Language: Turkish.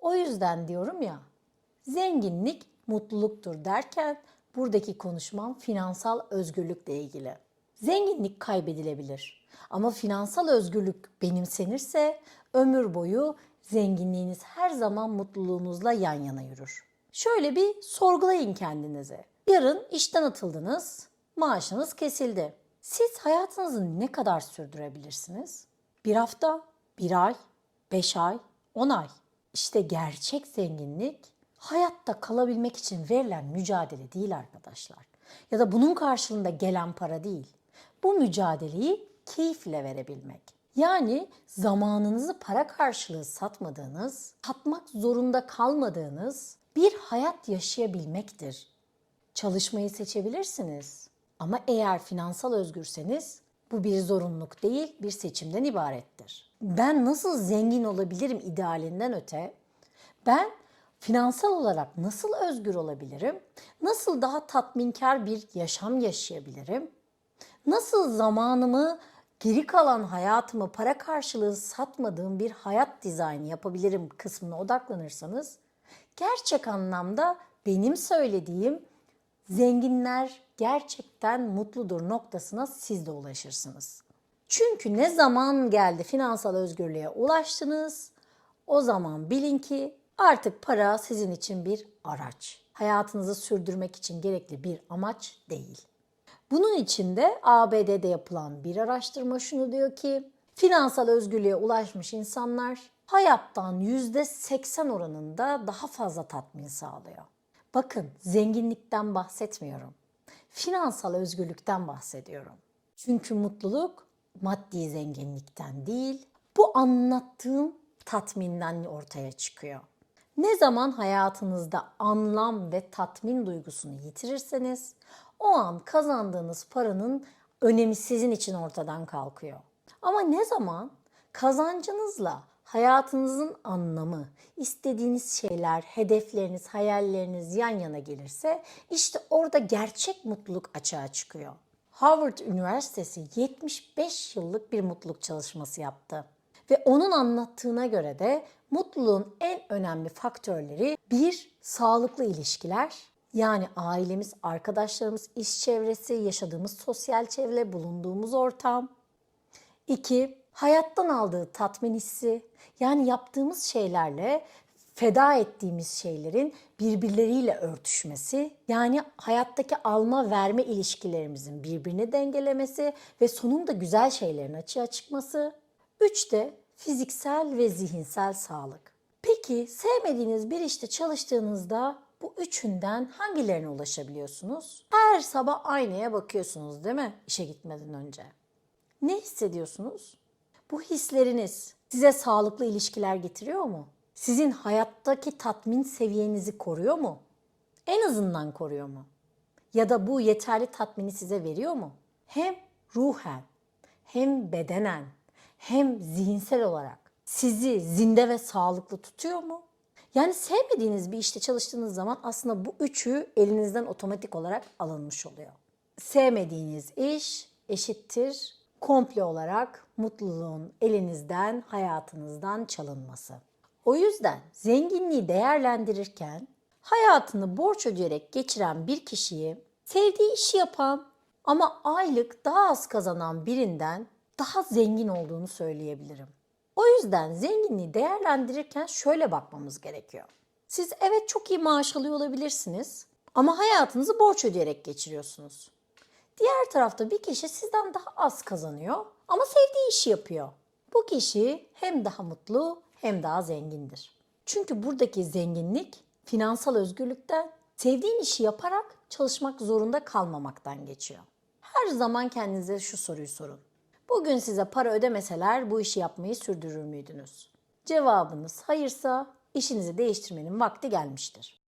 O yüzden diyorum ya, zenginlik mutluluktur derken buradaki konuşmam finansal özgürlükle ilgili. Zenginlik kaybedilebilir ama finansal özgürlük benimsenirse ömür boyu zenginliğiniz her zaman mutluluğunuzla yan yana yürür. Şöyle bir sorgulayın kendinizi. Yarın işten atıldınız, maaşınız kesildi. Siz hayatınızı ne kadar sürdürebilirsiniz? Bir hafta, bir ay, beş ay, on ay. İşte gerçek zenginlik hayatta kalabilmek için verilen mücadele değil arkadaşlar. Ya da bunun karşılığında gelen para değil. Bu mücadeleyi keyifle verebilmek. Yani zamanınızı para karşılığı satmadığınız, satmak zorunda kalmadığınız bir hayat yaşayabilmektir. Çalışmayı seçebilirsiniz. Ama eğer finansal özgürseniz bu bir zorunluluk değil, bir seçimden ibarettir. Ben nasıl zengin olabilirim idealinden öte, ben finansal olarak nasıl özgür olabilirim? Nasıl daha tatminkar bir yaşam yaşayabilirim? Nasıl zamanımı, geri kalan hayatımı para karşılığı satmadığım bir hayat dizaynı yapabilirim kısmına odaklanırsanız gerçek anlamda benim söylediğim zenginler gerçekten mutludur noktasına siz de ulaşırsınız. Çünkü ne zaman geldi finansal özgürlüğe ulaştınız, o zaman bilin ki artık para sizin için bir araç. Hayatınızı sürdürmek için gerekli bir amaç değil. Bunun için de ABD'de yapılan bir araştırma şunu diyor ki finansal özgürlüğe ulaşmış insanlar hayattan %80 oranında daha fazla tatmin sağlıyor. Bakın zenginlikten bahsetmiyorum. Finansal özgürlükten bahsediyorum. Çünkü mutluluk maddi zenginlikten değil, bu anlattığım tatminden ortaya çıkıyor. Ne zaman hayatınızda anlam ve tatmin duygusunu yitirirseniz o an kazandığınız paranın önemi sizin için ortadan kalkıyor. Ama ne zaman kazancınızla hayatınızın anlamı, istediğiniz şeyler, hedefleriniz, hayalleriniz yan yana gelirse işte orada gerçek mutluluk açığa çıkıyor. Harvard Üniversitesi 75 yıllık bir mutluluk çalışması yaptı. Ve onun anlattığına göre de mutluluğun en önemli faktörleri bir sağlıklı ilişkiler, yani ailemiz, arkadaşlarımız, iş çevresi, yaşadığımız sosyal çevre, bulunduğumuz ortam. İki, hayattan aldığı tatmin hissi, yani yaptığımız şeylerle feda ettiğimiz şeylerin birbirleriyle örtüşmesi, yani hayattaki alma verme ilişkilerimizin birbirini dengelemesi ve sonunda güzel şeylerin açığa çıkması. Üç de fiziksel ve zihinsel sağlık. Peki sevmediğiniz bir işte çalıştığınızda bu üçünden hangilerine ulaşabiliyorsunuz? Her sabah aynaya bakıyorsunuz değil mi işe gitmeden önce? Ne hissediyorsunuz? Bu hisleriniz size sağlıklı ilişkiler getiriyor mu? Sizin hayattaki tatmin seviyenizi koruyor mu? En azından koruyor mu? Ya da bu yeterli tatmini size veriyor mu? Hem ruhen, hem bedenen, hem zihinsel olarak sizi zinde ve sağlıklı tutuyor mu? Yani sevmediğiniz bir işte çalıştığınız zaman aslında bu üçü elinizden otomatik olarak alınmış oluyor. Sevmediğiniz iş eşittir komple olarak mutluluğun elinizden, hayatınızdan çalınması. O yüzden zenginliği değerlendirirken hayatını borç ödeyerek geçiren bir kişiyi sevdiği işi yapan ama aylık daha az kazanan birinden daha zengin olduğunu söyleyebilirim. O yüzden zenginliği değerlendirirken şöyle bakmamız gerekiyor. Siz evet çok iyi maaş alıyor olabilirsiniz ama hayatınızı borç ödeyerek geçiriyorsunuz. Diğer tarafta bir kişi sizden daha az kazanıyor ama sevdiği işi yapıyor. Bu kişi hem daha mutlu hem daha zengindir. Çünkü buradaki zenginlik finansal özgürlükten sevdiğin işi yaparak çalışmak zorunda kalmamaktan geçiyor. Her zaman kendinize şu soruyu sorun. Bugün size para ödemeseler bu işi yapmayı sürdürür müydünüz? Cevabınız hayırsa işinizi değiştirmenin vakti gelmiştir.